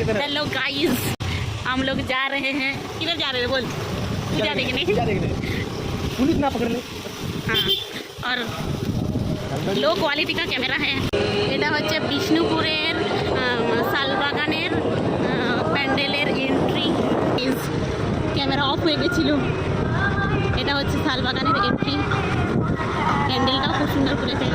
Hello guys हम लोग जा रहे हैं किधर जा रहे हैं बोल पूजा देखने क्या देखने पुलिस ना पकड़ ले হ্যাঁ আর লো কোয়ালিটি কা ক্যামেরা হ্যাঁ এটা হচ্ছে বিষ্ণুপুরের আম, শালবাগানের আহ, প্যান্ডেলের এন্ট্রি ক্যামেরা অফ হয়ে গেছিল এটা হচ্ছে শালবাগানের এন্ট্রি প্যান্ডেলটাও খুব সুন্দর করেছে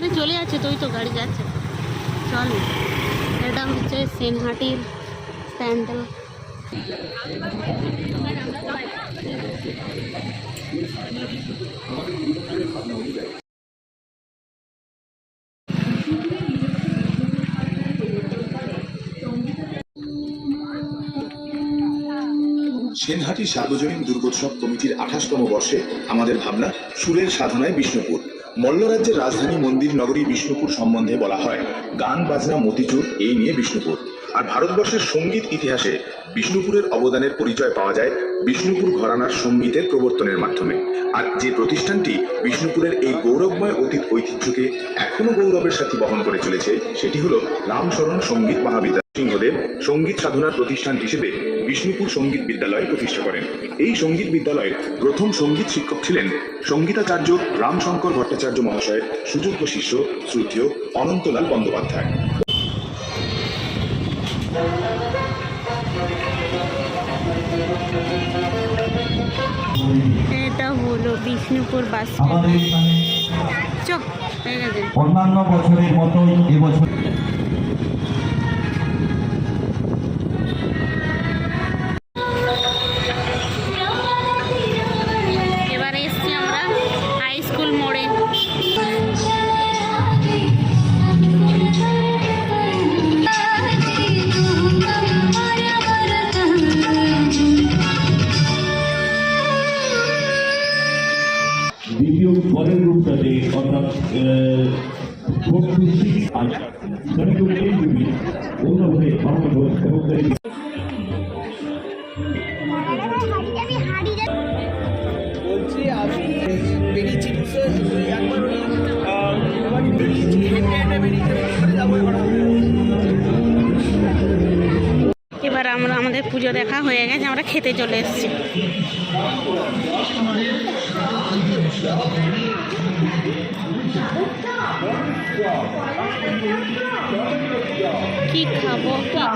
আরে চলে যাচ্ছে, তুই তো গাড়ি যাচ্ছে। চল এটা হচ্ছে সেনহাটির প্যান্ডেল সেনহাটি সার্বজনীন দুর্গোৎসব কমিটির আঠাশতম বর্ষে আমাদের ভাবনা সুরের সাধনায় বিষ্ণুপুর। মল্লরাজ্যের রাজধানী মন্দির নগরী বিষ্ণুপুর সম্বন্ধে বলা হয়। গান বাজনা মতিচুর এই নিয়ে বিষ্ণুপুর। আর ভারতবর্ষের সংগীত ইতিহাসে বিষ্ণুপুরের অবদানের পরিচয় পাওয়া যায় বিষ্ণুপুর ঘরানার সঙ্গীতের প্রবর্তনের মাধ্যমে। আর যে প্রতিষ্ঠানটি বিষ্ণুপুরের এই গৌরবময় অতীত ঐতিহ্যকে এখনও গৌরবের সাথে বহন করে চলেছে, সেটি হলো রামশরণ সংগীত মহাবিদ্যালয়। সিংহদেব সংগীত সাধনার প্রতিষ্ঠান হিসেবে বিষ্ণুপুর সংগীত বিদ্যালয় প্রতিষ্ঠা করেন। এই সংগীত বিদ্যালয়ের প্রথম সংগীত শিক্ষক ছিলেন সঙ্গীতাচার্য রামশঙ্কর ভট্টাচার্য মহাশয়ের সুযোগ্য শিষ্য শ্রুতীয় অনন্তলাল বন্দ্যোপাধ্যায়। এটা হলো বিষ্ণুপুর বাস হয়ে গেছে। অন্যান্য বছরের মতোই এবছর দ্বিতীয় পরের গ্রুপটাতে অর্থাৎ ফোর টু সিক্স আর সেভেন টু গ্রুপে অন্যভাবে ভালো এবং বলছি আমি বেরিয়েছি একবার এবার বেরিয়েছি হেঁটে হেঁটে বেরিয়েছি যাব এবার এবার আমরা আমাদের পুজো দেখা হয়ে গেছে আমরা খেতে চলে এসেছি। কি খাব? খাব?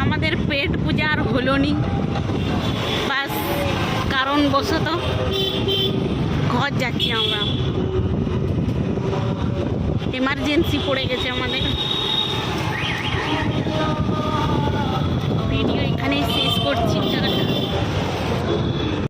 আমাদের পেট পূজা আর হলো নি। বাস, কারণবশত ঘর যাচ্ছি আমরা। এমার্জেন্সি পড়ে গেছে আমাদের।